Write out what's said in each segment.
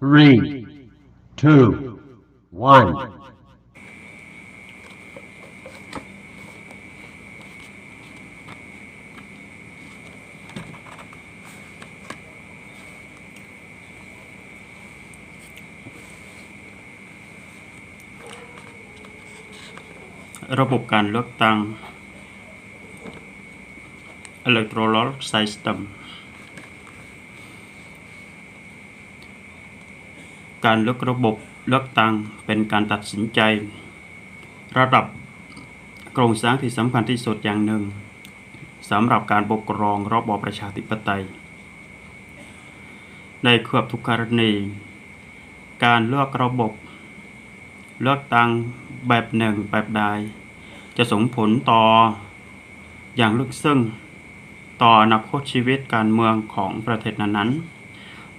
three, two, one. ระบบการเลือกตั้ง electoral system การเลือกระบบเลือกตั้งเป็นการตัดสินใจ ระดับโครงสร้างที่สำคัญที่สุดอย่างหนึ่งสำหรับการปกครองระบอบประชาธิปไตย ในเกือบทุกกรณี การเลือกระบบ เลือกตั้งแบบหนึ่งแบบใด จะส่งผลต่อ อย่างลึกซึ้งต่ออนาคตชีวิตการเมืองของประเทศนั้นๆ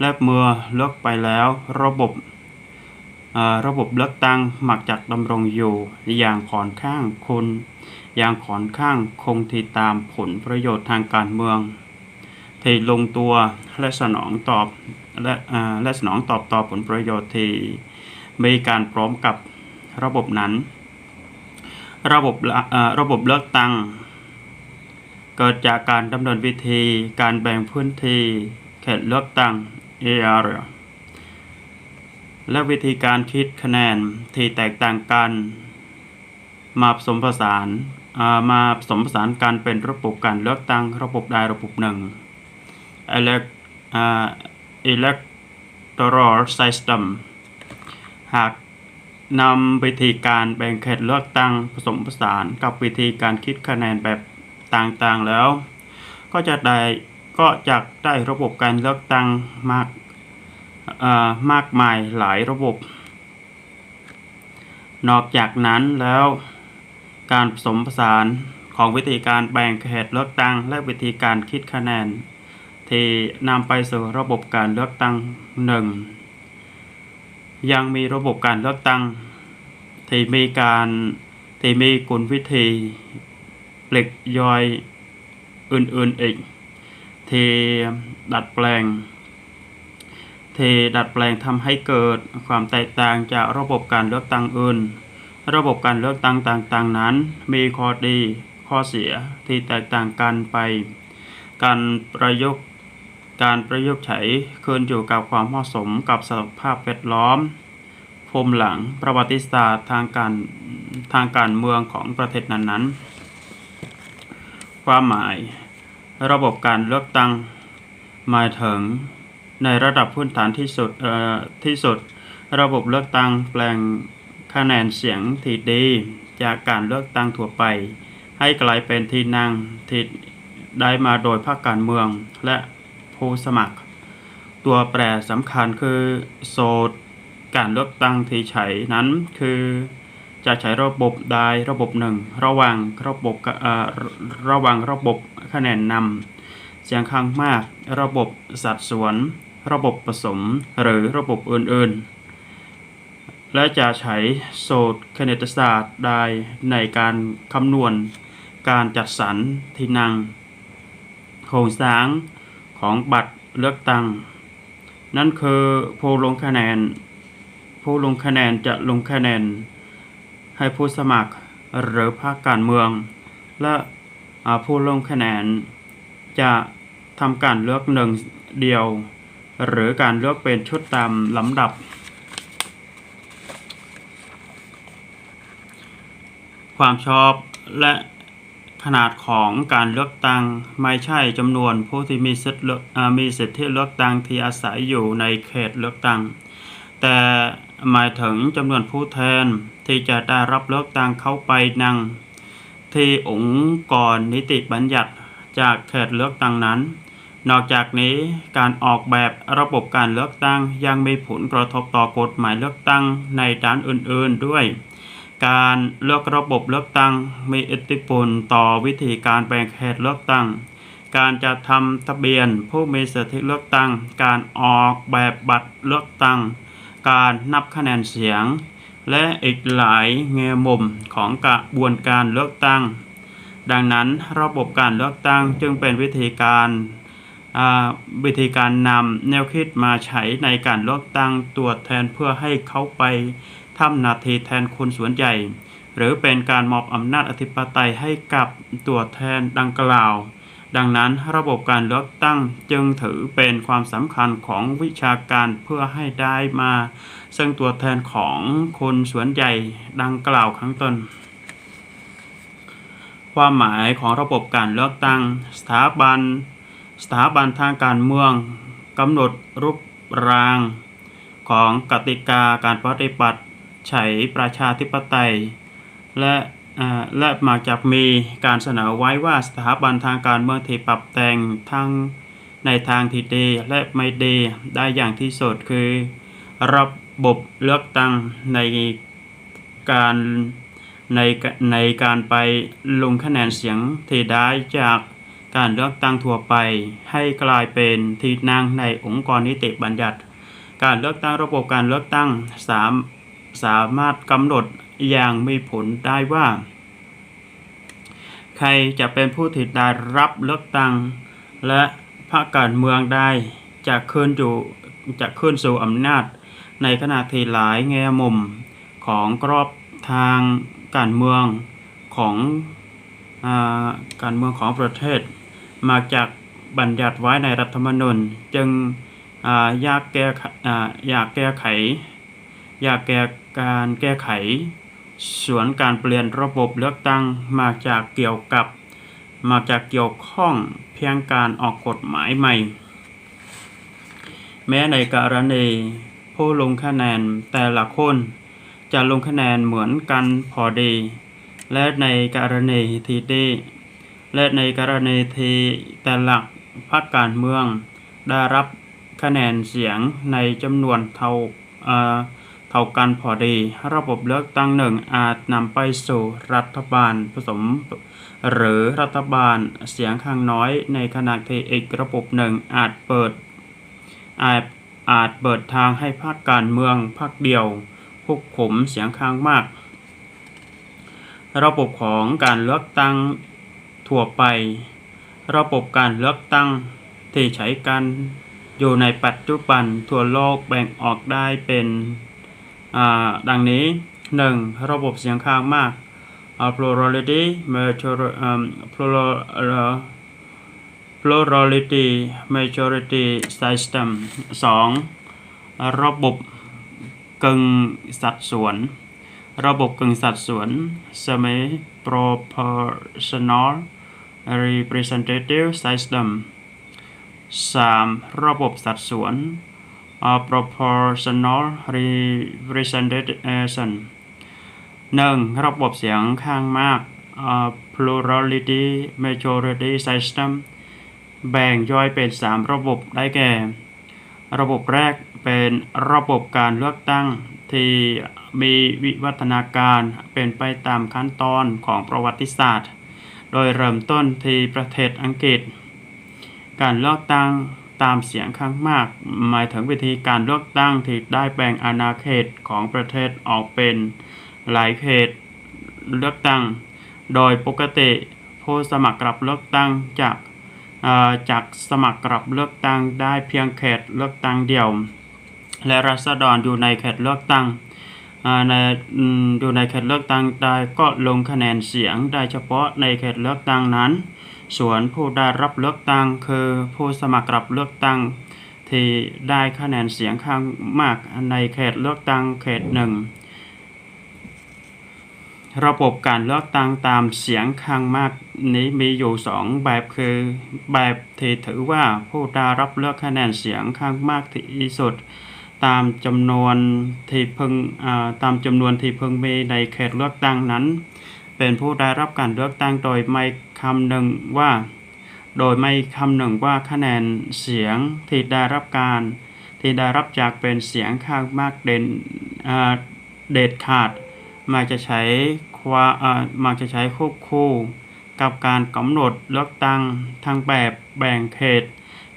และเมื่อเลือกไปแล้ว ระบบระบบเลือกตั้งมักจะดำรงอยู่ อย่างค่อนข้างคุณอย่างค่อนข้างคงที่ตามผลประโยชน์ทางการเมืองที่ลงตัวและสนองตอบและและสนองตอบต่อผลประโยชน์ที่มีการพร้อมกับระบบนั้น ระบบระบบเลือกตั้ง เกิดจากการดำเนินวิธีการแบ่งพื้นที่เขตเลือกตั้ง AR และวิธีการคิดคะแนนที่แตกต่างกัน มาผสมผสานมาผสมผสานกันเป็นระบบการเลือกตั้งระบบใดระบบหนึ่ง elect อ่า electoral system หากนำวิธีการแบ่งเขตเลือกตั้งผสมผสานกับวิธีการคิดคะแนนแบบต่างๆแล้ว ก็จะได้ ก็จะได้ระบบการเลือกตั้งมากมากมายหลายระบบ นอกจากนั้นแล้วการผสมผสานของวิธีการแบ่งเขตเลือกตั้ง และวิธีการคิดคะแนน ที่นำไปสู่ระบบการเลือกตั้งหนึ่งยังมีระบบการเลือกตั้ง ที่มีการที่มีกลวิธีปลีกย่อยอื่นๆอีก ที่ดัดแปลงที่ดัดแปลงทำให้เกิดความแตกต่างจากระบบการเลือกตั้งอื่น ระบบการเลือกตั้งต่างๆนั้น มีข้อดีข้อเสียที่แตกต่างกันไป การประยุกต์การประยุกต์ใช้ขึ้นอยู่กับความเหมาะสมกับสภาพแวดล้อมภูมิหลังประวัติศาสตร์ทางการทางการเมืองของประเทศนั้นๆ ความหมาย ระบบการเลือกตั้งหมายถึง ในระดับพื้นฐานที่สุดที่สุด ระบบเลือกตั้งแปลงคะแนนเสียงที่ดี จากการเลือกตั้งทั่วไป ให้กลายเป็นที่นั่งที่ได้มาโดยพรรคการเมืองและผู้สมัคร ตัวแปรสำคัญคือโซดการเลือกตั้งที่ใช้นั้นคือ จะใช้ระบบใดระบบหนึ่ง ระหว่างระบบระหว่างระบบคะแนนนำเสียงข้างมาก ระบบสัดส่วน ระบบผสม หรือระบบอื่นๆ และจะใช้โซดคณิตศาสตร์ได้ในการคำนวณ การจัดสรรที่นั่งโครงสร้างของบัตรเลือกตั้งนั่นคือผู้ลงคะแนน ผู้ลงคะแนนจะลงคะแนน ให้ผู้สมัครหรือพรรคการเมือง และผู้ลงคะแนน จะทำการเลือกหนึ่งเดียว หรือการเลือกเป็นชุดตามลำดับ ความชอบและขนาดของการเลือกตั้งไม่ใช่จำนวนผู้ที่มีสิทธิ์มีสิทธิเลือกตั้งที่อาศัยอยู่ในเขตเลือกตั้ง แต่ หมายถึงจำนวนผู้แทนที่จะได้รับเลือกตั้งเข้าไปนั่งที่องค์กรนิติบัญญัติจากเขตเลือกตั้งนั้น นอกจากนี้การออกแบบระบบการเลือกตั้งยังมีผลกระทบต่อกฎหมายเลือกตั้งในด้านอื่นๆด้วย การเลือกระบบเลือกตั้งมีอิทธิพลต่อวิธีการแบ่งเขตเลือกตั้ง การจะทำทะเบียนผู้มีสิทธิเลือกตั้ง การออกแบบบัตรเลือกตั้ง การนับคะแนนเสียง และอีกหลายแง่มุมของกระบวนการเลือกตั้ง ดังนั้นระบบการเลือกตั้งจึงเป็นวิธีการวิธีการนำแนวคิดมาใช้ในการเลือกตั้งตัวแทนเพื่อให้เขาไปทำนาทีแทนคนส่วนใหญ่ หรือเป็นการมอบอำนาจอธิปไตยให้กับตัวแทนดังกล่าว ดังนั้นระบบการเลือกตั้งจึงถือเป็นความสำคัญของวิชาการเพื่อให้ได้มา ซึ่งตัวแทนของคนส่วนใหญ่ดังกล่าวข้างต้น ความหมายของระบบการเลือกตั้ง สถาบัน สถาบันทางการเมืองกำหนดรูปรางของกติกาการปฏิบัติใช้ประชาธิปไตย และ และมักจะมีการเสนอไว้ว่าสถาบันทางการเมืองที่ปรับแต่งทั้งในทางที่ดีและไม่ดีได้อย่างที่สุดคือ ระบบเลือกตั้งในการในในการไปลงคะแนนเสียงที่ได้จากการเลือกตั้งทั่วไป ให้กลายเป็นที่นั่งในองค์กรนิติบัญญัติ การเลือกตั้งระบบการเลือกตั้งสามสามารถกำหนด อย่างมีผลได้ว่า ใครจะเป็นผู้ที่ได้รับเลือกตั้ง และพรรคการเมืองได้จะขึ้นอยู่จะขึ้นสู่อำนาจ ในขณะที่หลายแง่มุมของกรอบทางการเมืองของอการเมืองของประเทศ มาจากบัญญัติไว้ในรัฐธรรมนูญจึงอยากแก้ไขอ่าอยากแก้ไข อยากแก้การแก้ไข ส่วนการเปลี่ยนระบบเลือกตั้งมาจากเกี่ยวกับ มาจากเกี่ยวข้องเพียงการออกกฎหมายใหม่ แม้ในกรณีผู้ลงคะแนนแต่ละคน จะลงคะแนนเหมือนกันพอดี และในกรณีที่ดีและในกรณีที่แต่ละพรรคการเมือง ได้รับคะแนนเสียงในจำนวนเท่า เท่ากันพอดี ระบบเลือกตั้งหนึ่งอาจนำไปสู่รัฐบาลผสม หรือรัฐบาลเสียงข้างน้อยในขณะที่อีกระบบหนึ่งอาจเปิดอาจอาจเปิดทางให้พรรคการเมืองพรรคเดียวควบคุมเสียงข้างมาก ระบบของการเลือกตั้งทั่วไป ระบบการเลือกตั้งที่ใช้กันอยู่ในปัจจุบันทั่วโลกแบ่งออกได้เป็น ดังนี้ 1. ระบบเสียงข้างมาก plurality majority plurality majority system 2. ระบบกึ่งสัดส่วน ระบบกึ่งสัดส่วน semi proportional representative system 3. ระบบสัดส่วน uh, proportional representation หนึ่งระบบเสียงข้างมากอ่า plurality majority system แบ่งย่อยเป็น 3 ระบบได้แก่ ระบบแรกเป็นระบบการเลือกตั้งที่มีวิวัฒนาการเป็นไปตามขั้นตอนของประวัติศาสตร์ โดยเริ่มต้นที่ประเทศอังกฤษ การเลือกตั้ง ตามเสียงข้างมาก หมายถึงวิธีการเลือกตั้งที่ได้แบ่งอาณาเขตของประเทศออกเป็นหลายเขตเลือกตั้ง โดยปกติผู้สมัครรับเลือกตั้งจากจากสมัครรับเลือกตั้งได้เพียงเขตเลือกตั้งเดียว และรัษฎรอยู่ในเขตเลือกตั้งในอยู่ในเขตเลือกตั้งได้ก็ลงคะแนนเสียงได้เฉพาะในเขตเลือกตั้งนั้น ส่วนผู้ได้รับเลือกตั้งคือผู้สมัครรับเลือกตั้ง ที่ได้คะแนนเสียงข้างมากในเขตเลือกตั้งเขตหนึ่งระบบการเลือกตั้งตามเสียงข้างมากนี้มีอยู่สองแบบคือแบบที่ถือว่าผู้ได้รับเลือกคะแนนเสียงข้างมากที่สุด ตามจำนวนที่พึงตามจำนวนที่พึงมีในเขตเลือกตั้งนั้น เป็นผู้ได้รับการเลือกตั้งโดยไม่ คำนึงว่า โดยไม่คำนึงว่าคะแนนเสียงที่ได้รับการ ที่ได้รับจากเป็นเสียงข้างมากเด่นเด็ดขาดมักจะใช้ควาอ่อมักจะใช้ควบคู่ กับการกำหนดเลือกตั้งทางแบบแบ่งเขต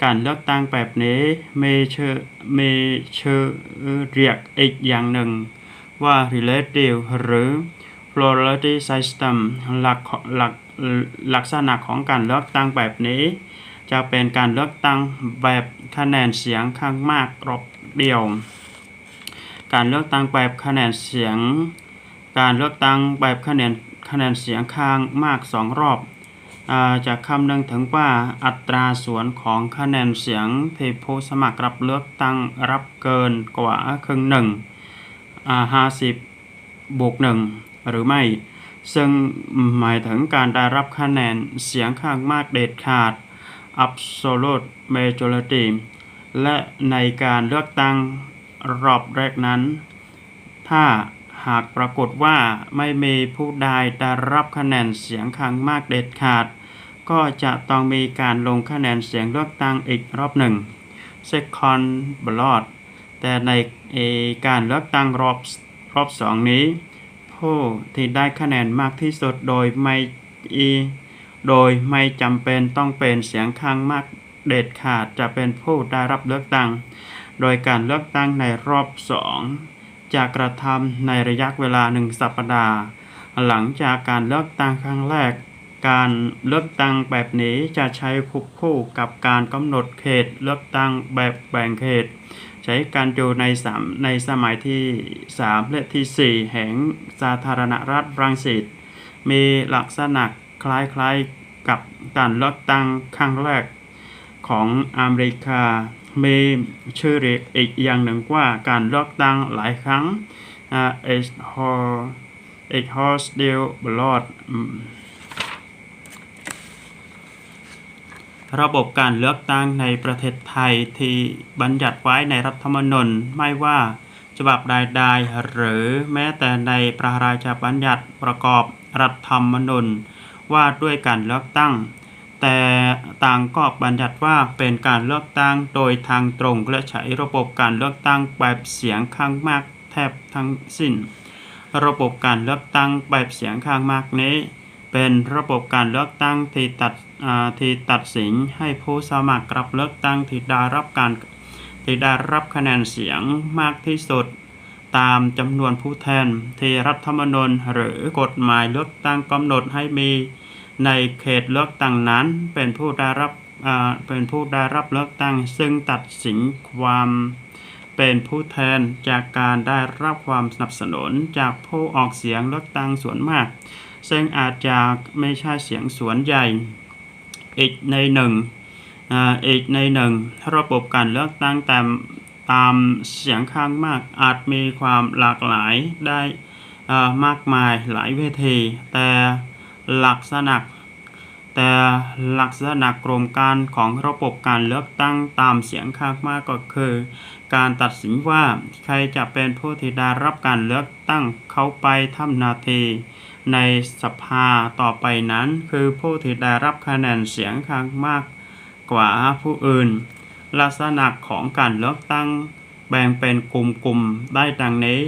การเลือกตั้งแบบนี้มีชื่อมีชื่อเรียกอีกอย่างหนึ่งว่า relative หรือ plurality system หลักหลัก ลักษณะของการเลือกตั้งแบบนี้ จะเป็นการเลือกตั้งแบบคะแนนเสียงข้างมากรอบเดียว การเลือกตั้งแบบคะแนนเสียง การเลือกตั้งแบบคะแนนคะแนนเสียงข้างมากสองรอบจะคำนึงถึงว่าอัตราส่วนของคะแนนเสียงที่ผู้สมัครรับเลือกตั้งรับเกินกว่าครึ่งหนึ่งห้าสิบบวกหนึ่งหรือไม่ ซึ่งหมายถึงการได้รับคะแนนเสียงข้างมากเด็ดขาด absolute majority และในการเลือกตั้งรอบแรกนั้น ถ้าหากปรากฏว่าไม่มีผู้ใดได้รับคะแนนเสียงข้างมากเด็ดขาด ก็จะต้องมีการลงคะแนนเสียงเลือกตั้งอีกรอบหนึ่ง second ballot แต่ในการเลือกตั้งรอบรอบสองนี้ ผู้ที่ได้คะแนนมากที่สุดโดยไม่อีโดยไม่จำเป็นต้องเป็นเสียงข้างมากเด็ดขาดจะเป็นผู้ได้รับเลือกตั้ง โดยการเลือกตั้งในรอบสองจะกระทำในระยะเวลาหนึ่งสัปดาห์ หลังจากการเลือกตั้งครั้งแรก การเลือกตั้งแบบนี้จะใช้ควบคู่กับการกำหนดเขตเลือกตั้งแบบแบ่งเขต ใช้การอยู่ในสามในสมัยที่ 3 และที่ 4 แห่งสาธารณรัฐฝรั่งเศสมีลักษณะคล้ายๆกับการเลือกตั้งครั้งแรกของอเมริกามีชื่อเรียกอีกอย่างหนึ่งว่าการเลือกตั้งหลายครั้งเอ่า H H Horse Deal Ballot อืม ระบบการเลือกตั้งในประเทศไทยที่บัญญัติไว้ในรัฐธรรมนูญไม่ว่าฉบับใดๆหรือแม้แต่ในพระราชบัญญัติประกอบรัฐธรรมนูญว่าด้วยการเลือกตั้ง แต่ต่างก็บัญญัติว่าเป็นการเลือกตั้งโดยทางตรงและใช้ระบบการเลือกตั้งแบบเสียงข้างมากแทบทั้งสิ้น ระบบการเลือกตั้งแบบเสียงข้างมากนี้ เป็นระบบการเลือกตั้งที่ตัดที่ตัดสินให้ผู้สมัครรับเลือกตั้งที่ได้รับการที่ได้รับคะแนนเสียงมากที่สุด ตามจำนวนผู้แทนที่รัฐธรรมนูญหรือกฎหมายเลือกตั้งกำหนดให้มีในเขตเลือกตั้งนั้นเป็นผู้ได้รับเป็นผู้ได้รับเลือกตั้ง ซึ่งตัดสินความเป็นผู้แทนจากการได้รับความสนับสนุนจากผู้ออกเสียงเลือกตั้งส่วนมาก ซึ่งอาจจะไม่ใช่เสียงส่วนใหญ่อีกในหนึ่งอีกในหนึ่งระบบการเลือกตั้งตามตามเสียงข้างมากอาจมีความหลากหลายได้มากมายหลายเวที แต่ลักษณะแต่ลักษณะโครงการของระบบการเลือกตั้งตามเสียงข้างมากก็คือ การตัดสินว่าใครจะเป็นผู้ที่ได้รับการเลือกตั้งเข้าไปทำนาที ในสภาต่อไปนั้น คือผู้ที่ได้รับคะแนนเสียงข้างมากกว่าผู้อื่น ลักษณะของการเลือกตั้งแบ่งเป็นกลุ่มๆได้ดังนี้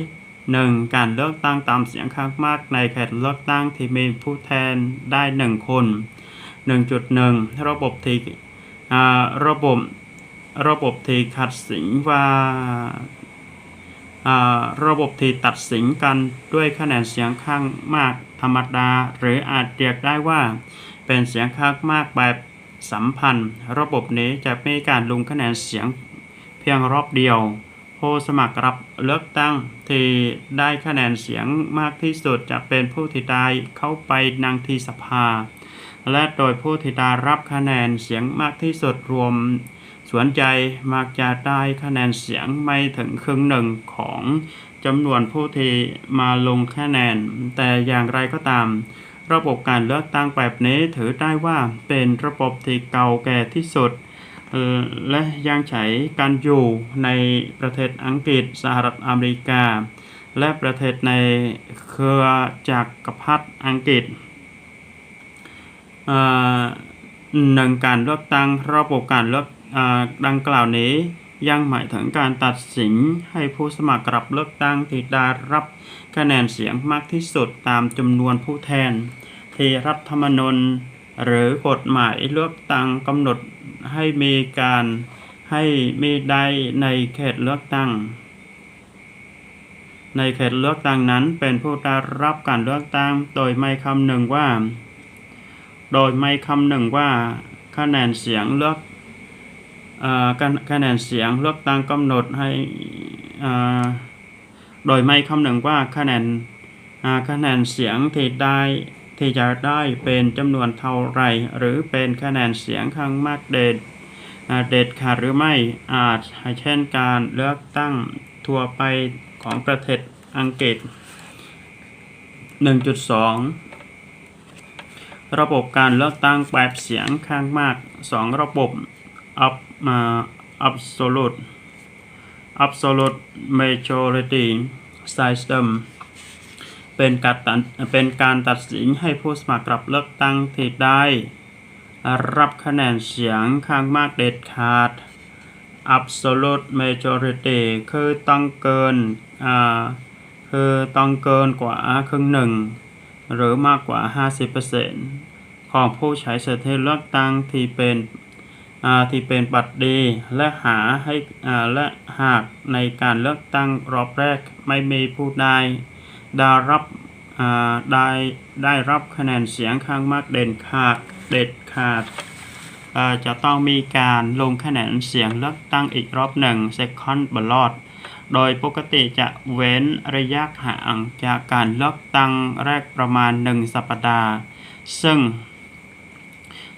1. การเลือกตั้งตามเสียงข้างมากในเขตเลือกตั้งที่มีผู้แทนได้ 1 คน 1.1 ระบบที่ระบบระบบที่ขัดสินว่าอ่าระบบที่ตัดสินกันด้วยคะแนนเสียงข้างมาก ธรรมดา หรืออาจเรียกได้ว่า เป็นเสียงข้างมากแบบสัมพันธ์ ระบบนี้จะมีการลงคะแนนเสียงเพียงรอบเดียว ผู้สมัครรับเลือกตั้งที่ได้คะแนนเสียงมากที่สุดจะเป็นผู้ที่ได้เข้าไปนั่งที่สภา และโดยผู้ที่ได้รับคะแนนเสียงมากที่สุดรวมส่วนใจมักจะได้คะแนนเสียงไม่ถึงครึ่งหนึ่งของ จำนวนผู้ที่มาลงคะแนน แต่อย่างไรก็ตาม ระบบการเลือกตั้งแบบนี้ถือได้ว่าเป็นระบบที่เก่าแก่ที่สุด และยังใช้กันอยู่ในประเทศอังกฤษสหรัฐอเมริกา และประเทศในเครือจักรพรรดิอังกฤษหนึ่งการเลือกตั้งระบบการเลือกอดังกล่าวนี้ ยังหมายถึงการตัดสินให้ผู้สมัครรับเลือกตั้งที่ได้รับคะแนนเสียงมากที่สุดตามจำนวนผู้แทน ที่รัฐธรรมนูญหรือกฎหมายเลือกตั้งกำหนดให้มีการให้มีได้ในเขตเลือกตั้ง ในเขตเลือกตั้งนั้นเป็นผู้ได้รับการเลือกตั้งโดยไม่คำนึงว่า โดยไม่คำนึงว่าคะแนนเสียงเลือก คะคะแนนเสียงเลือกตั้งกำหนดให้อ่าโดยไม่คำนึงว่าคะแนนอ่าคะแนนเสียงที่ได้ที่จะได้เป็นจำนวนเท่าไร หรือเป็นคะแนนเสียงข้างมากเด็ดอ่าเด็ดขาดหรือไม่อาจเช่นการเลือกตั้งทั่วไปของประเทศอังกฤษ 1.2 ระบบการเลือกตั้งแบบเสียงข้างมาก 2 ระบบ up มา absolute absolute majority system เป็นการตัดเป็นการตัดสินให้ผู้สมัครรับเลือกตั้งที่ได้รับคะแนนเสียงข้างมากเด็ดขาด absolute majority คือต้องเกินอ่าคือต้องเกินกว่าครึ่งหนึ่ง หรือมากกว่า 50%ของผู้ใช้สิทธิเลือกตั้งที่เป็น ที่เป็นบัตรดีและหาให้และหากในการเลือกตั้งรอบแรกไม่มีผู้ใดได้รับได้ได้รับคะแนนเสียงข้างมากเด่นขาดเด็ดขาดจะต้องมีการลงคะแนนเสียงเลือกตั้งอีกรอบหนึ่ง second ballot โดยปกติจะเว้นระยะห่างจากการเลือกตั้งแรกประมาณ 1 สัปดาห์ ซึ่ง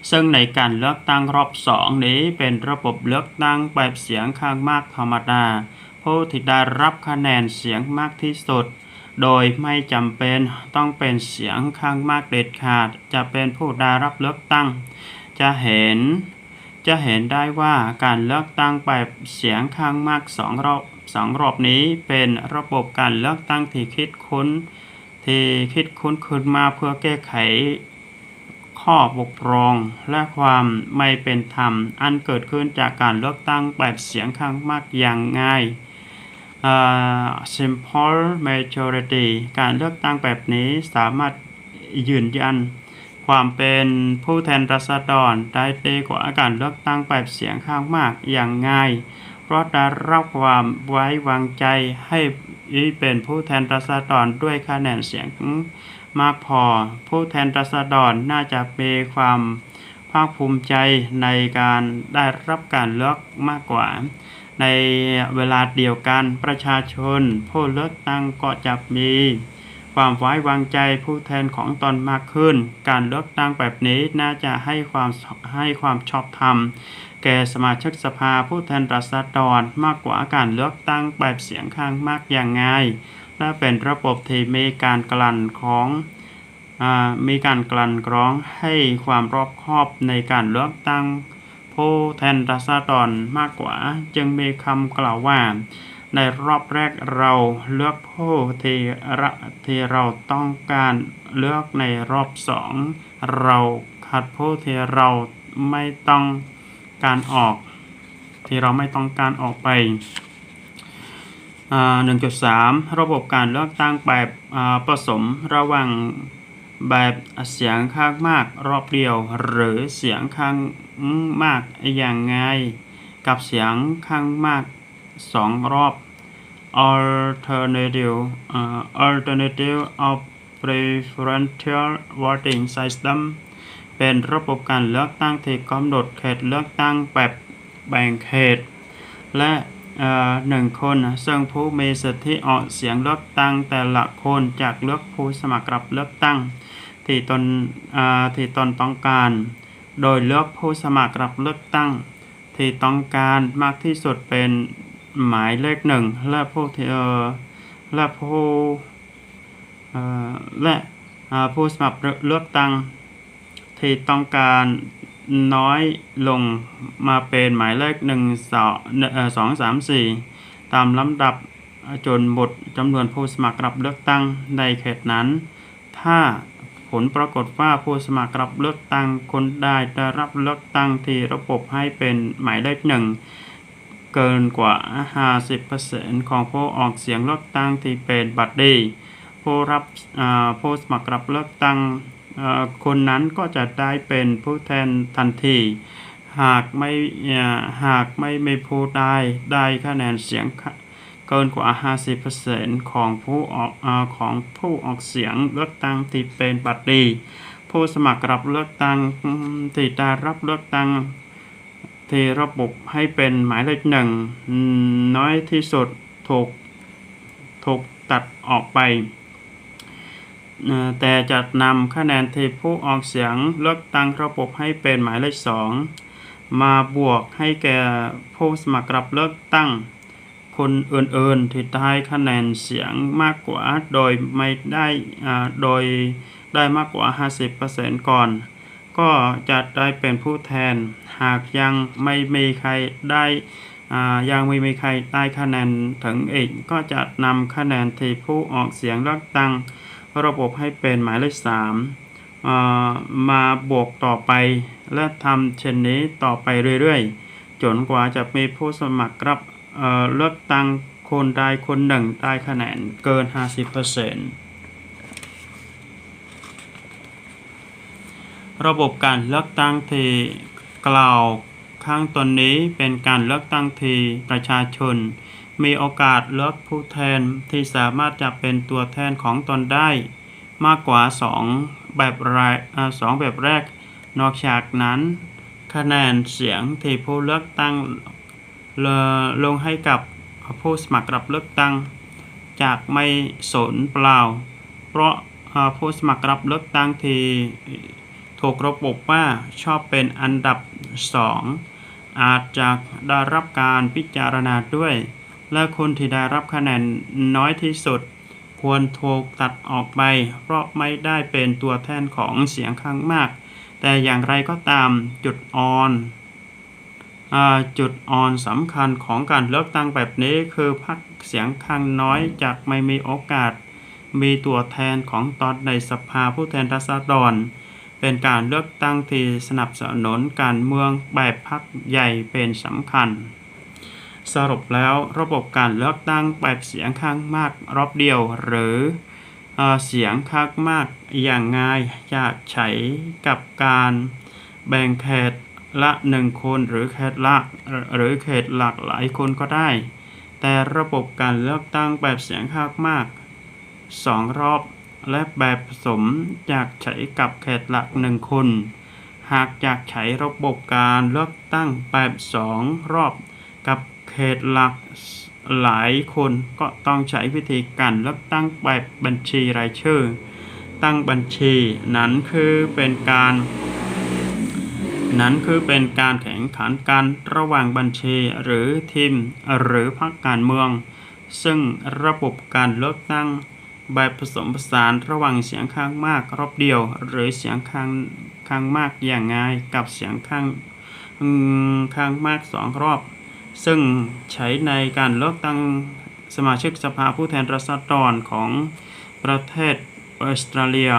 ซึ่งในการเลือกตั้งรอบ2นี้เป็นระบบเลือกตั้งแบบเสียงข้างมากธรรมดา ผู้ที่ได้รับคะแนนเสียงมากที่สุด โดยไม่จำเป็นต้องเป็นเสียงข้างมากเด็ดขาด จะเป็นผู้ได้รับเลือกตั้ง จะเห็น จะเห็นได้ว่าการเลือกตั้งแบบเสียงข้างมากสองรอบสองรอบนี้เป็นระบบการเลือกตั้งที่คิดค้น ที่คิดค้นขึ้นมาเพื่อแก้ไข ข้อบกพร่องและความไม่เป็นธรรม อันเกิดขึ้นจากการเลือกตั้งแบบเสียงข้างมากอย่างง่าย simple majority การเลือกตั้งแบบนี้สามารถยืนยัน ความเป็นผู้แทนราษฎรได้ดีกว่าการเลือกตั้งแบบเสียงข้างมากอย่างง่าย เพราะได้รับความไว้วางใจให้เป็นผู้แทนราษฎรด้วยคะแนนเสียง มากพอ ผู้แทนราษฎรน่าจะมีความภาคภูมิใจในการได้รับการเลือกมากกว่า ในเวลาเดียวกันประชาชน ผู้เลือกตั้งก็จะมีความไว้วางใจผู้แทนของตนมากขึ้น การเลือกตั้งแบบนี้น่าจะให้ความให้ความชอบธรรม แก่สมาชิกสภาผู้แทนราษฎรมากกว่าการเลือกตั้งแบบเสียงข้างมากอย่างง่าย และเป็นระบบที่มีการกลั่นของอมีการกลั่นกรองให้ความรอบคอบในการเลือกตั้งผู้แทนราษฎรมากกว่า จึงมีคำกล่าวว่า ในรอบแรกเราเลือกผู้ที่ระที่เราต้องการเลือกในรอบสองเราคัดผู้ที่เราไม่ต้องการออก ที่เราไม่ต้องการออกไป 1.3 ระบบการเลือกตั้งแบบผสมระหว่างแบบเสียงข้างมากรอบเดียว หรือเสียงข้างมากอย่างง่ายกับเสียงข้างมากสองรอบ alternative อ่า alternative of preferential voting system เป็นระบบการเลือกตั้งที่กำหนดเขตเลือกตั้งแบบแบ่งเขต และ หนึ่งคนซึ่งผู้มีสิทธิออกเสียงเลือกตั้งแต่ละคนจากเลือกผู้สมัครรับเลือกตั้ง ที่ตนที่ตนต้องการ โดยเลือกผู้สมัครรับเลือกตั้ง ที่ต้องการมากที่สุดเป็นหมายเลขหนึ่งและผู้และผู้และผู้สมัครเลือกตั้งที่ต้องการ น้อยลงมาเป็นหมายเลขหนึ่งสองสามสี่ตามลำดับจนหมดจำนวนผู้สมัครรับเลือกตั้งในเขตนั้น ถ้าผลปรากฏว่าผู้สมัครรับเลือกตั้งคนได้ได้รับเลือกตั้งที่ระบบให้เป็นหมายเลขหนึ่งเกินกว่า 50%ของผู้ออกเสียงเลือกตั้งที่เป็นบัตรดีผู้รับผู้สมัครรับเลือกตั้ง คนนั้นก็จะได้เป็นผู้แทนทันที หากไม่หากไม่มีผู้ได้ได้คะแนนเสียงเกินกว่า 50%ของผู้ออกอของผู้ออกเสียงเลือกตั้งที่เป็นบัตรดี ผู้สมัครรับเลือกตั้งที่ได้รับเลือกตั้งที่ระบบให้เป็นหมายเลขหนึ่งน้อยที่สุดถูกถูกตัดออกไป แต่จะนำคะแนนทีผู้ออกเสียงเลือกตั้งระบบให้เป็นหมายเลขสองมาบวกให้แก่ผู้สมัครรับเลือกตั้ง คนอื่นๆที่ได้คะแนนเสียงมากกว่าโดยไม่ได้โดยได้มากกว่า 50%ก่อน ก็จะได้เป็นผู้แทน หากยังไม่มีใครได้ยังไม่มีใครได้คะแนนถึงอีก ก็จะนำคะแนนที่ผู้ออกเสียงเลือกตั้ง ระบบให้เป็นหมายเลขสามามาบวกต่อไป และทำเช่นนี้ต่อไปเรื่อยๆ จนกว่าจะมีผู้สมัครรับเเลือกตั้งคนใดคนหนึ่งได้คะแนนเกิน 50%ระบบการเลือกตั้งที่กล่าวข้างตนนี้เป็นการเลือกตั้งที่ประชาชน มีโอกาสเลือกผู้แทนที่สามารถจะเป็นตัวแทนของตนได้ มากกว่า 2 แบบแรกสองแบบแรก นอกจากนั้น คะแนนเสียงที่ผู้เลือกตั้งลลงให้กับผู้สมัครรับเลือกตั้ง จากไม่สนเปล่า เพราะผู้สมัครรับเลือกตั้งที่ถูกระบบว่าชอบเป็นอันดับ 2 อาจจะได้รับการพิจารณาด้วย และคนที่ได้รับคะแนนน้อยที่สุด ควรถูกตัดออกไป เพราะไม่ได้เป็นตัวแทนของเสียงข้างมาก แต่อย่างไรก็ตามจุดอ่อนอจุดอ่อนสำคัญของการเลือกตั้งแบบนี้คือพรรคเสียงข้างน้อยจะไม่มีโอกาส มีตัวแทนของตอนในสภาผู้แทนราษฎร เป็นการเลือกตั้งที่สนับสนุนการเมืองแบบพรรคใหญ่เป็นสำคัญ สรุปแล้วระบบการเลือกตั้งแบบเสียงข้างมากรอบเดียว หรือเอเสียงข้างมากอย่างง่ายจะใช้กับการแบ่งเขตละหนึ่งคนหรือเขตละหรือเขตหลากหลายคนก็ได้ แต่ระบบการเลือกตั้งแบบเสียงข้างมากสองรอบและแบบผสมจากใช้กับเขตหลักหนึ่งคน หากอยากใช้ระบบการเลือกตั้งแบบสองรอบกับ เขตหลักหลายคนก็ต้องใช้วิธีการเลือกตั้งแบบบัญชีรายชื่อ ตั้งบัญชีนั้นคือเป็นการนั้นคือเป็นการแข่งขันกันระหว่างบัญชีหรือทีมหรือพรรคการเมือง ซึ่งระบบการเลือกตั้งแบบผสมผสานระหว่างเสียงข้างมากรอบเดียว หรือเสียงข้างข้างมากอย่างง่ายกับเสียงข้างข้างมากสองรอบ ซึ่งใช้ในการเลือกตั้งสมาชิกสภาผู้แทนราษฎรของประเทศออสเตรเลีย